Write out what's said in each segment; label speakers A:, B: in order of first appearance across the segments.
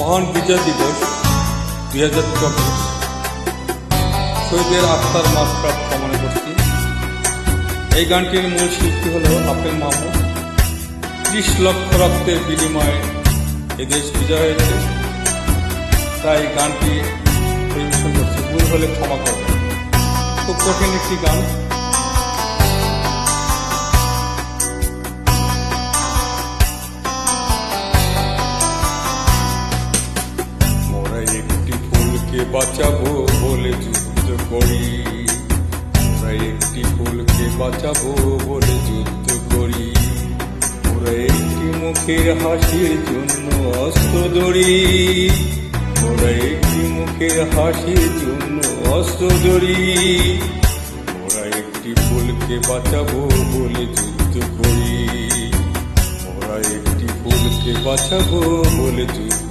A: মহান বিজয় দিবস দুই হাজার চব্বিশ। শহীদের আত্মার মাত্রা কামনা করছি। এই গানটির মূল শিল্পী হল আপেল মাহমুদ। ত্রিশ লক্ষ রক্তের বিনিময়ে এদেশ বিজয় হয়েছে। তাই গানটি পরিবেশন করছি। ভুল হলে ক্ষমা করবেন। খুব কঠিন একটি গান। বাঁচাবো বলে যুদ্ধ করি। ওরা একটি ফুলকে বাঁচাবো বলে যুদ্ধ করি। ওরা একটি মুখের হাসির জন্য অস্ত্র ধরি। ওরা একটি মুখের হাসির জন্য অস্ত্র ধরি। ওরা একটি ফুলকে বাঁচাবো বলে যুদ্ধ করি। ওরা একটি ফুলকে বাঁচাবো বলে যুদ্ধ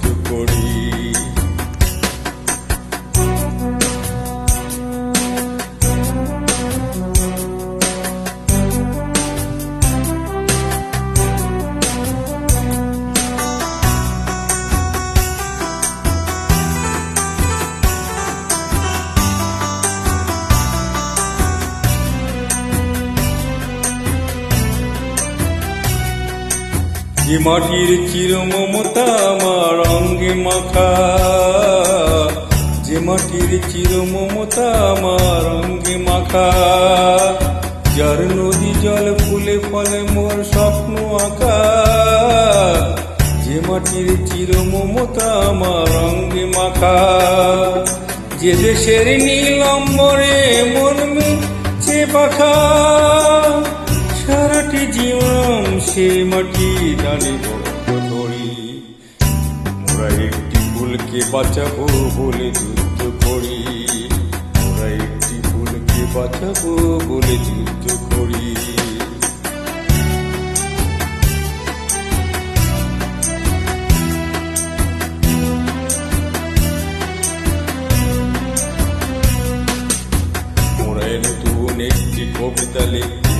A: যে মাটির চির মমতা আমার অঙ্গে মাখা। যে মাটির চির মমতা আমার অঙ্গে মাখা। যার নদী জল ফুলে ফলে মোর স্বপ্ন আঁকা। যে মাটির চির মমতা আমার অঙ্গে মাখা। যে দেশের নীলম্বরে মন মিছে পাখা। সারাটি জীবন সে মাটি ডালে ভক্ত মোরা একটি ফুলকে বাঁচাবো বলে যুদ্ধ করি। মোরা একটি ফুলকে বাঁচাবো বলে যুদ্ধ করি। কবিতা লিখতে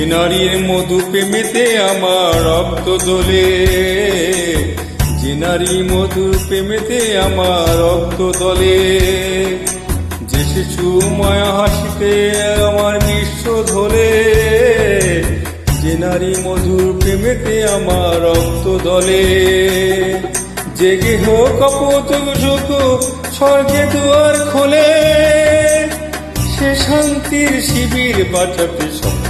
A: যে নারীর মধু প্রেমেতে আমার রক্ত দোলে, যে নারী মধু প্রেমেতে আমার রক্ত দলে। যে শিশু মায়া হাসিতে আমার বিশ্ব ধরে যে নারী মধুর প্রেমেতে আমার রক্ত দলে। যে গেহ কপত স্বর্গে দুয়ার খোলে, সে শান্তির শিবির বাঁচাতে শপথ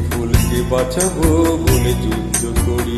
A: ফুলকে বাঁচাবো বলে যুদ্ধ করি।